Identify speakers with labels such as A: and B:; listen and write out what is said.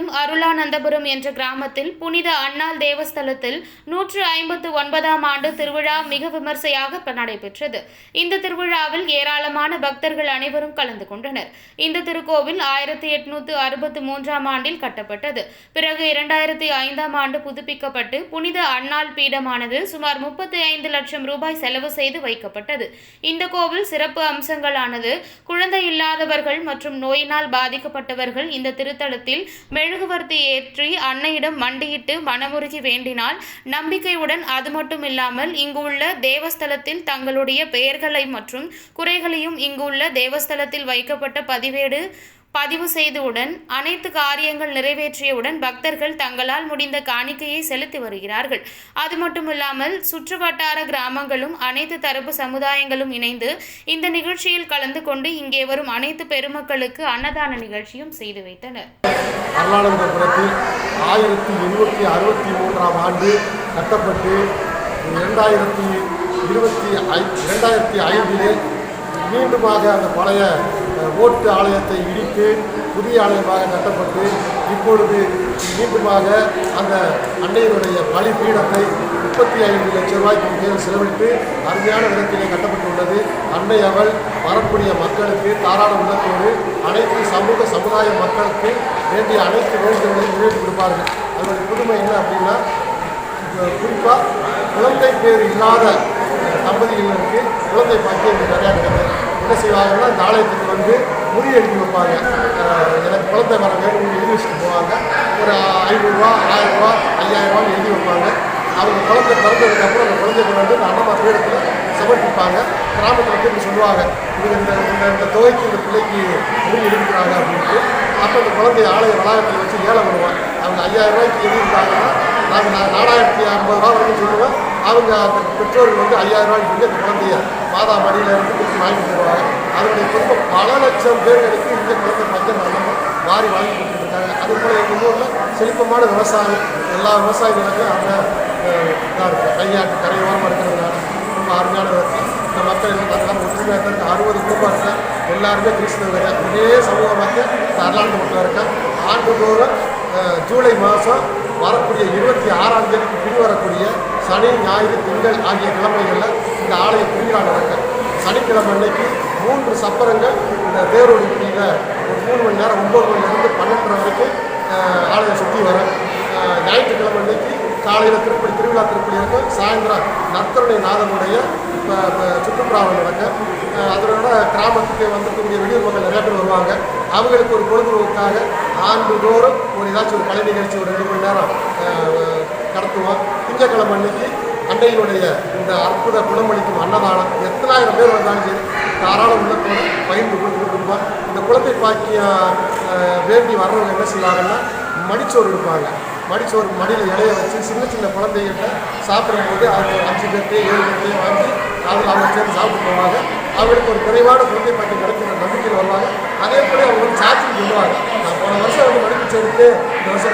A: அருளானந்தபுரம் என்ற கிராமத்தில் புனித அன்னாள் தேவஸ்தலத்தில் நூற்று ஐம்பத்து ஒன்பதாம் ஆண்டு திருவிழா மிக விமர்சையாக நடைபெற்றது. இந்த திருவிழாவில் ஏராளமான பக்தர்கள் அனைவரும் கலந்து கொண்டனர். இந்த திருக்கோவில் ஆயிரத்தி எட்நூத்து அறுபத்து மூன்றாம் ஆண்டில் கட்டப்பட்டது. பிறகு இரண்டாயிரத்தி ஐந்தாம் ஆண்டு புதுப்பிக்கப்பட்டு புனித அன்னாள் பீடமானது சுமார் முப்பத்தி ஐந்து லட்சம் ரூபாய் செலவு செய்து வைக்கப்பட்டது. இந்த கோவில் சிறப்பு அம்சங்களானது குழந்தை இல்லாதவர்கள் மற்றும் நோயினால் பாதிக்கப்பட்டவர்கள் இந்த திருத்தலத்தில் மெழுகுவர்த்தி ஏற்றி அன்னையிடம் மண்டியிட்டு மனமுருகி வேண்டினால் நம்பிக்கையுடன் அது மட்டும் இல்லாமல் இங்கு உள்ள தேவஸ்தலத்தில் தங்களுடைய பெயர்களை மற்றும் குறைகளையும் இங்கு உள்ள தேவஸ்தலத்தில் வைக்கப்பட்ட பதிவேடு பதிவு செய்தவுடன் அனைத்து காரியங்கள் நிறைவேற்றியவுடன் பக்தர்கள் தங்களால் முடிந்த காணிக்கையை செலுத்தி வருகிறார்கள். அது மட்டுமில்லாமல் சுற்றுவட்டார கிராமங்களும் அனைத்து தரப்பு சமுதாயங்களும் இணைந்து இந்த நிகழ்ச்சியில் கலந்து கொண்டு இங்கே வரும் அனைத்து பெருமக்களுக்கு அன்னதான நிகழ்ச்சியும் செய்து வைத்தனர்.
B: அருளானந்தபுரத்தில் ஆயிரத்தி எண்ணூற்றி அறுபத்தி மூன்றாம் ஆண்டு கட்டப்பட்டு இரண்டாயிரத்தி இருபத்தி ஐ இரண்டாயிரத்தி ஐந்திலே மீண்டுமாக அந்த பழைய ஓட்டு ஆலயத்தை இடித்து புதிய ஆலயமாக கட்டப்பட்டு இப்பொழுது மீண்டுமாக அந்த அன்னையினுடைய பலிபீடத்தை முப்பத்தி ஐந்து லட்சம் ரூபாய்க்கு மேல் செலவிட்டு அருமையான விதத்திலே கட்டப்பட்டுள்ளது. அன்னை அவள் வரக்கூடிய மக்களுக்கு தாராள உள்ளத்தோடு அனைத்து சமூக சமுதாய மக்களுக்கு வேண்டிய அனைத்து வேண்டுகளையும் நிறைவேற்றி கொடுப்பார்கள். அதனுடைய புதுமை என்ன அப்படின்னா குறிப்பாக குழந்தை பேர் இல்லாத தம்பதியினருக்கு குழந்தை பாக்கியம் நிறையா கிடைக்கும். என்ன செய்வாங்கன்னா இந்த ஆலயத்துக்கு வந்து முறி எழுதி வைப்பாங்க. எனக்கு குழந்தை வர வேணும்னு எழுதி வச்சுட்டு போவாங்க. ஒரு ஐநூறுரூவா ஆயிரரூவா ஐயாயிரரூவான்னு எழுதி வைப்பாங்க. அவங்க குழந்தை பிறந்ததுக்கப்புறம் அந்த குழந்தைக்கு வந்து இந்த அண்ணம்மா பீடத்தில் சமர்ப்பிப்பாங்க. கிராமத்தில் வந்து இப்படி சொல்லுவாங்க. இவங்க இந்த இந்த இந்த தொகைக்கு இந்த பிள்ளைக்கு முறி எடுக்கிறாங்க அப்படின்ட்டு. அப்போ அந்த குழந்தைய ஆலய வளாகத்தில் வச்சு ஏழை வருவாங்க அவங்க ஐயாயிரம் ரூபாய்க்கு எழுதிருக்காங்கன்னா நாங்கள் நான் நாலாயிரத்தி ஐம்பது ரூபா வரைக்கும் சொல்லுவேன் அவங்க அந்த பெற்றோர்கள் வந்து ஐயாயிரம் ரூபாய் சொல்லி அந்த குழந்தைய மாதா மடியில் இருந்து கொடுத்து வாங்கி தருவாங்க அதனுடைய குடும்பம் பல லட்சம் பேர்களுக்கு இந்த குழந்தை பஞ்சம் நல்லா மாறி வாங்கி கொடுத்துருக்காங்க. அது போல எங்கள் ஊரில் செழிப்பமான விவசாயம். எல்லா விவசாயிகளுக்கும் அந்த இதாக இருக்கும் கையாட்டு கரையோரமாக இருக்கிறதுனால ரொம்ப அருமையான விதத்தில் இந்த மக்கள் என்ன பார்த்தாலும் ஒற்றுமையாக இருக்க அறுபது குடும்பம் எல்லாருமே கிறிஸ்தவர்கள் ஒரே சமூக மக்கள் இந்த அருளாண்டு மட்டும் இருக்க? ஆண்டுதோறும் ஜூலை மாதம் வரக்கூடிய இருபத்தி ஆறாம் தேதிக்கு பின்வரக்கூடிய சனி ஞாயிறு திங்கள் ஆகிய கிழமைகளில் இந்த ஆலய திருவிழா நடக்கும். சனிக்கிழமை அன்னைக்கு மூன்று சப்பரங்கள் இந்த தேரோடு பிடியில் ஒரு மூணு மணி நேரம் ஒம்பது மணி நேரம் வரைக்கும் ஆலயம் சுற்றி வரும். ஞாயிற்றுக்கிழமை அன்னைக்கு காலையில் திருப்பதி திருவிழா திருப்பதி இருக்கும். சாயந்தரம் நர்த்தருடைய நாதனுடைய இப்போ சுற்றுப்புறாவில் நடக்கும். அதனோட கிராமத்துக்கு வந்திருக்கக்கூடிய வெளியூர் மக்கள் நிறைய பேர் வருவாங்க. அவங்களுக்கு ஒரு பொழுதுபோக்காக ஆண்டுதோறும் ஒரு ஏதாச்சும் ஒரு கலை நிகழ்ச்சி ஒரு ரெண்டு மணி நேரம் கடத்துவோம் நடத்துவோம். திங்கட்கிழமை அன்னைக்கு அன்னையினுடைய இந்த அற்புத குணமளிக்கும் அன்னதானம் எத்தனாயிரம் பேர் வந்தாலும் சரி தாராள உள்ளத்தோடு பகிர்ந்து கொடுத்து கொடுப்போம். இந்த குழந்தை பாக்கிய வேண்டி வர்றவங்க என்ன செய்வாங்கன்னா மடிச்சோறு எடுப்பாங்க. மடிச்சோறு மடியில் இலைய வச்சு சின்ன சின்ன குழந்தைகிட்ட சாப்பிடும்போது அவங்க அஞ்சு பேர்த்தையே ஏழு பேர்த்தையே வாங்கி அதில் அவங்க சேர்ந்து சாப்பிட்டு போவாங்க. அவர்களுக்கு ஒரு குறைவான குழந்தை பாக்கியம் கிடைக்கும் நம்பிக்கையில் வருவாங்க. அதே போல அவங்க வந்து சாட்சி சொல்லுவாங்க. நான் போன வருஷம் அவங்க மடிப்பு சேர்த்து இந்த வருஷம்